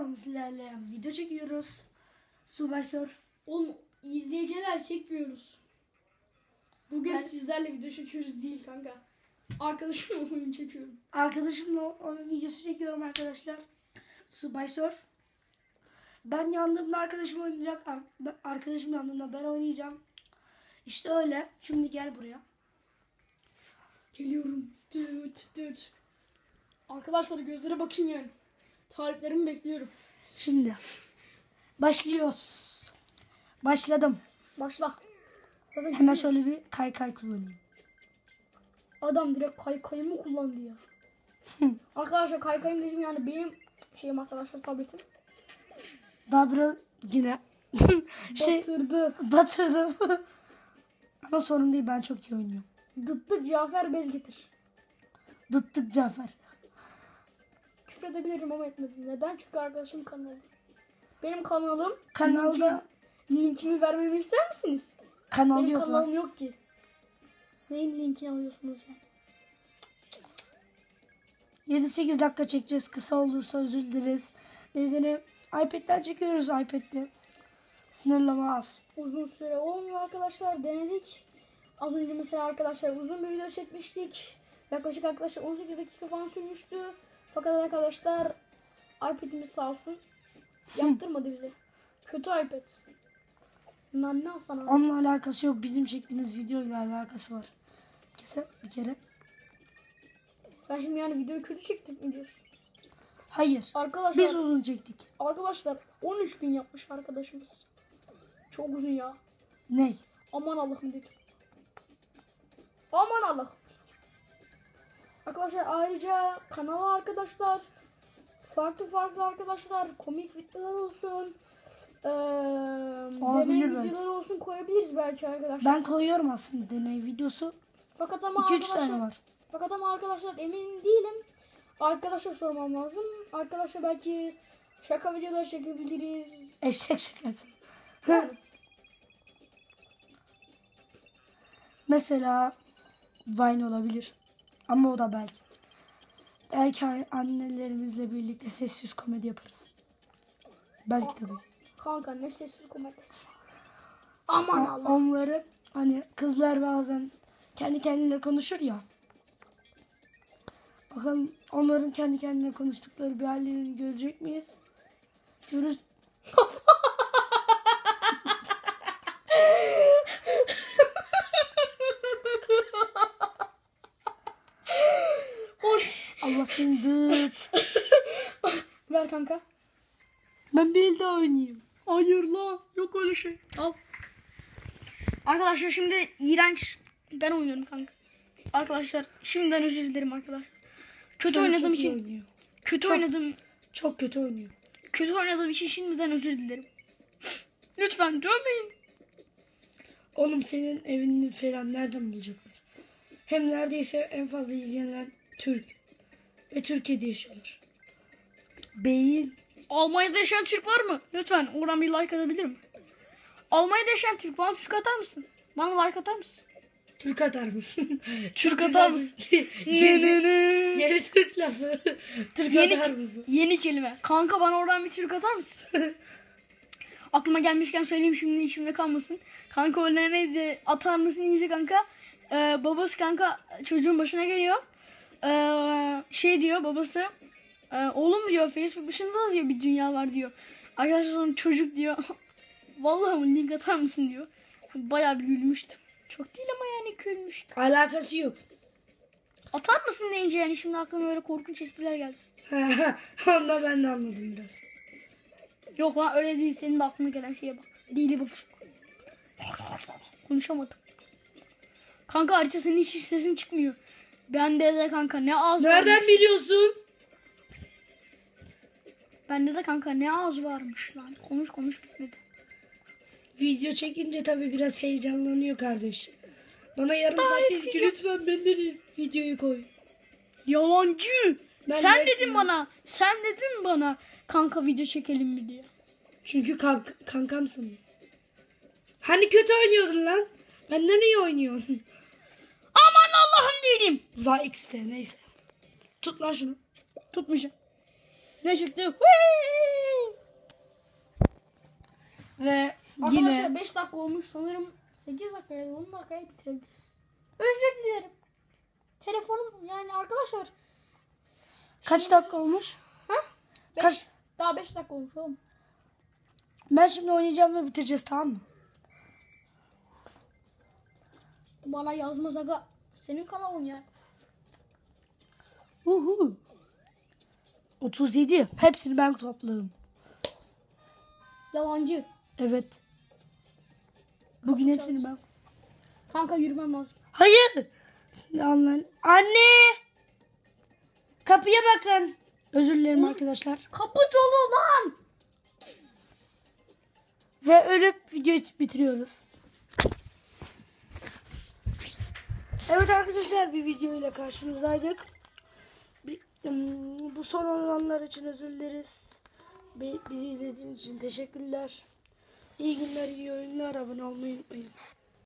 bugün sizlerle video çekiyoruz. Subay Surf. Oğlum izleyiciler çekmiyoruz. Bugün Ben- sizlerle video çekiyoruz değil kanka. Arkadaşımla oyun çekiyorum. Arkadaşımla oyun videosu çekiyorum arkadaşlar. Subay Surf. Ben yandığımda arkadaşım oynayacak. Arkadaşım yandığında ben oynayacağım. İşte öyle. Şimdi gel buraya. Geliyorum. Düt düt. Arkadaşlar gözlere bakın yani. Tariflerimi bekliyorum. Şimdi. Başlıyoruz. Başladım. Başla. Zaten Hemen şöyle bir kay kay kullanayım. Adam direkt kaykayımı kullandı ya. arkadaşlar kaykayım dedim yani benim şeyim arkadaşlar tabletim. Daha biraz yine şey Batırdı. batırdım. Ama sorun değil ben çok iyi oynuyorum. Dıttık Cafer bez getir. Dıttık Cafer. Küfredebilirim ama etmedim. Neden? Çünkü arkadaşım kanalı. Benim kanalım Kanalda linkimi vermemi ister misiniz? kanal Benim yok lan. kanalım yok ki. Neyin linkini alıyorsunuz yani? 7-8 dakika çekeceğiz. Kısa olursa özür dileriz. Nedeni iPad'den çekiyoruz iPad'de. Sınırlama az. Uzun süre olmuyor arkadaşlar. Denedik. Az önce mesela arkadaşlar uzun bir video çekmiştik. Yaklaşık arkadaşlar 18 dakika falan sürmüştü. Fakat arkadaşlar iPad'imiz sağ olsun yaptırmadı bize. Kötü iPad. Nanne Hasan abi. Onunla alakası yok. Bizim çektiğimiz videoyla alakası var. Kesin bir kere. Sen şimdi yani videoyu kötü çektik mi diyorsun? Hayır. Arkadaşlar, Biz uzun çektik. arkadaşlar 13 gün yapmış arkadaşımız. Çok uzun ya. Ney? Aman Allah'ım dedim. Aman Allah'ım. Arkadaşlar ayrıca kanala arkadaşlar farklı farklı arkadaşlar komik videolar olsun. Eee deney belki. videoları olsun koyabiliriz belki arkadaşlar. Ben koyuyorum aslında deney videosu. fakat ama 2-3 arkadaşlar tane var. fakat ama arkadaşlar emin değilim. Arkadaşlar sormam lazım. Arkadaşlar belki şaka videolar çekebiliriz. Eşek şakası. Yani. Mesela Vine olabilir. Ama o da belki. Belki annelerimizle birlikte sessiz komedi yaparız. Belki tabii. Kanka ne sessiz komedisi. Aman Allah. Onları hani kızlar bazen kendi kendine konuşur ya. Bakalım onların kendi kendine konuştukları bir hallerini görecek miyiz? Görürüz. Seni dıt. Ver kanka. Ben bir elde oynayayım. Hayır lan yok öyle şey. Al. Arkadaşlar şimdi iğrenç ben oynuyorum kanka. Arkadaşlar şimdiden özür dilerim arkadaşlar. Kötü Çocuk oynadığım için oynuyor. kötü Çok- oynadığım Çok kötü oynuyor. kötü oynadığım için şimdiden özür dilerim. Lütfen dövmeyin. Oğlum senin evini falan nereden bulacaklar? Hem neredeyse en fazla izleyenler Türk. Ve Türkiye'de yaşıyorlar. Beyin. Almanya'da yaşayan Türk var mı? Lütfen oradan bir like atabilir mi? Almanya'da yaşayan Türk bana Türk atar mısın? Bana like atar mısın? Türk atar mısın? Türk atar mısın? yeni, yeni Türk lafı. Türk Yeni, atar mısın? yeni kelime. Kanka bana oradan bir Türk atar mısın? Aklıma gelmişken söyleyeyim şimdi içimde kalmasın. Kanka öyle neydi? Atar mısın deyince kanka. e, babası kanka çocuğun başına geliyor. E, şey diyor babası. e, oğlum diyor Facebook dışında da diyor bir dünya var diyor. Arkadaşlar sonra çocuk diyor. Vallahi mı link atar mısın diyor. Bayağı bir gülmüştüm. Çok değil ama yani gülmüştüm. Alakası yok. Atar mısın deyince yani şimdi aklıma öyle korkunç espriler geldi. Onda ben de anladım biraz. Yok lan öyle değil. Senin de aklına gelen şeye bak. Dili bu. Konuşamadım. Kanka ayrıca senin hiç sesin çıkmıyor. Bende de kanka ne ağız Nereden varmış. biliyorsun? Bende de kanka ne ağız varmış lan. Konuş konuş bitmedi. Video çekince tabii biraz heyecanlanıyor kardeş. Bana yarım saat dedi ki lütfen benden de videoyu koy. Yalancı. Ben sen de- dedin bana. Sen dedin bana. Kanka video çekelim mi diye. Çünkü kank kankam sanıyor. Hani kötü oynuyordun lan? Benden iyi oynuyorsun. Değilim. Za X'te neyse. Tut lan şunu. Tutmayacağım. Ne çıktı? Ve Arkadaşlar yine 5 dakika olmuş sanırım 8 dakikaya 10 dakikaya bitirebiliriz. Özür dilerim. Telefonum yani arkadaşlar kaç dakika olmuş? ha? Beş, Kaç- Daha 5 dakika olmuş oğlum. Ben şimdi oynayacağım ve bitireceğiz tamam mı? Bana yazmaz aga. Senin kanalın ya. Uhu. 37. Hepsini ben topladım. Yalancı. Evet. Bugün hepsini ben. Kanka yürümem lazım. Hayır. Anne. Anne. Kapıya bakın. Özür dilerim arkadaşlar. Kapı dolu lan. Ve ölüp videoyu bitiriyoruz. Evet arkadaşlar bir video ile karşınızdaydık. Bir, bu son olanlar için özür dileriz. Bi- Bizi izlediğiniz için teşekkürler. İyi günler, iyi oyunlar. Abone olmayı unutmayın.